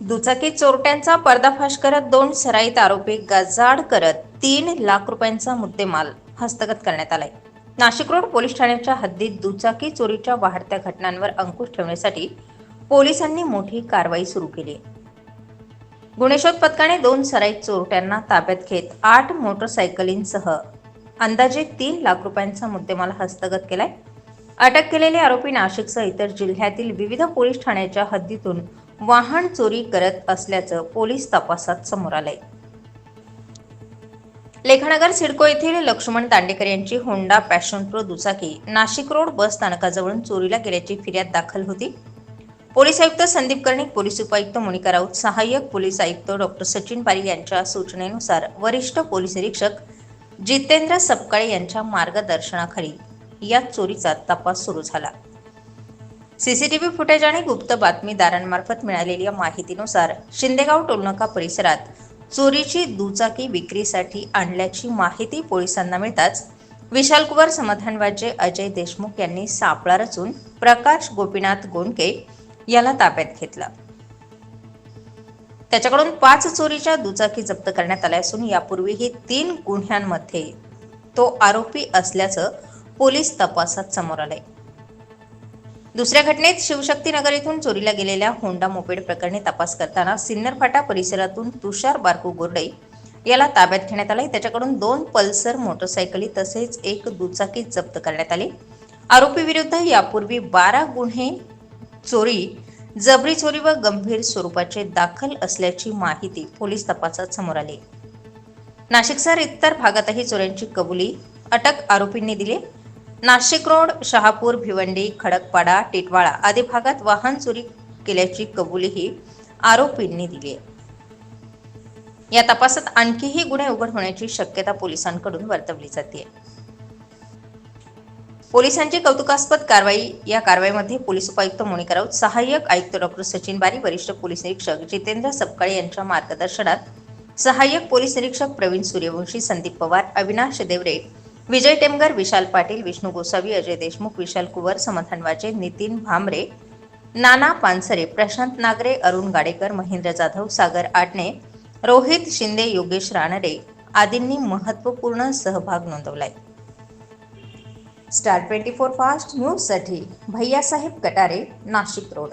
दुचाकी चोरट्यांचा पर्दाफाश करत दोन सराईत आरोपी गजाड करत तीन लाख रुपयांचा मुद्देमाल हस्तगत करण्यात आलाय नाशिक रोड पोलीस ठाण्याच्या हद्दीत दुचाकी चोरीच्या वाढत्या घटनांवर अंकुश ठेवण्यासाठी पोलिसांनी मोठी कारवाई सुरू केली आहे. गुन्हेशोध पथकाने दोन सराईत चोरट्यांना ताब्यात घेत आठ मोटरसायकलींसह अंदाजे तीन लाख रुपयांचा मुद्देमाल हस्तगत केलाय अटक केलेले आरोपी नाशिकसह इतर जिल्ह्यातील विविध पोलीस ठाण्याच्या हद्दीतून वाहन चोरी करत असल्याचं पोलीस तपासात समोर आलंय. लेखानगर सिडको येथील लक्ष्मण दांडेकर यांची होंडा पॅशन प्रो दुचाकी नाशिक रोड बस स्थानकाजवळून चोरीला गेल्याची फिर्याद दाखल होती. पोलीस आयुक्त संदीप कर्णिक पोलीस उपायुक्त मोनिका राऊत सहाय्यक पोलीस आयुक्त डॉक्टर सचिन पारी यांच्या सूचनेनुसार वरिष्ठ पोलीस निरीक्षक जितेंद्र सपकाळे यांच्या मार्गदर्शनाखाली या चोरीचा तपास सुरू झाला. सीसीटीव्ही फुटेज आणि गुप्त बातमीदारांमार्फत मिळालेल्या माहितीनुसार शिंदेगाव टोलनाका परिसरात चोरीची दुचाकी विक्रीसाठी आणल्याची माहिती पोलिसांना मिळताच विशाल कुमार समाधानवाजे अजय देशमुख यांनी सापळा रचून प्रकाश गोपीनाथ गोंडके याला ताब्यात घेतलं. त्याच्याकडून पाच चोरीच्या दुचाकी जप्त करण्यात आल्या असून यापूर्वीही तीन गुन्ह्यांमध्ये तो आरोपी असल्याचं पोलीस तपासात समोर आलंय. दुसऱ्या घटनेत शिवशक्तीनगर येथून चोरीला गेलेल्या होंडा मोपेड प्रकरणी तपास करताना सिन्नर फाटा परिसरातून तुषार बारकू गोरडे याला ताब्यात घेण्यात आले त्याच्याकडून दोन पल्सर मोटरसायकली तसेच एक दुचाकी जप्त करण्यात आली. आरोपी विरुद्ध यापूर्वी बारा गुन्हे चोरी जबरी चोरी व गंभीर स्वरूपाचे दाखल असल्याची माहिती पोलीस तपासात समोर आली. नाशिकसह इतर भागातही चोऱ्यांची कबुली अटक आरोपींनी दिली. नाशिक रोड शहापूर भिवंडी खडकपाडा टिटवाळा आदी भागात वाहन चोरी केल्याची कबुलीही आरोपींनी दिली आहे. या तपासात आणखीही गुन्हे उघड होण्याची शक्यता पोलिसांकडून वर्तवली जाते. पोलिसांची कौतुकास्पद कारवाई या कारवाईमध्ये पोलीस उपायुक्त मोनिका राऊत सहाय्यक आयुक्त डॉक्टर सचिन बारी वरिष्ठ पोलीस निरीक्षक जितेंद्र सपकाळे यांच्या मार्गदर्शनात सहाय्यक पोलीस निरीक्षक प्रवीण सूर्यवंशी संदीप पवार अविनाश देवरे विजय टेमगर विशाल पाटील विष्णू गोसावी अजय देशमुख विशाल कुवर समाधान वाजे नितीन भामरे नाना पानसरे प्रशांत नागरे अरुण गाडेकर महेंद्र जाधव सागर आटणे रोहित शिंदे योगेश रानडे आदींनी महत्त्वपूर्ण सहभाग नोंदवलाय. स्टार ट्वेंटी फोर फास्ट न्यूजसाठी भैयासाहेब कटारे नाशिक रोड.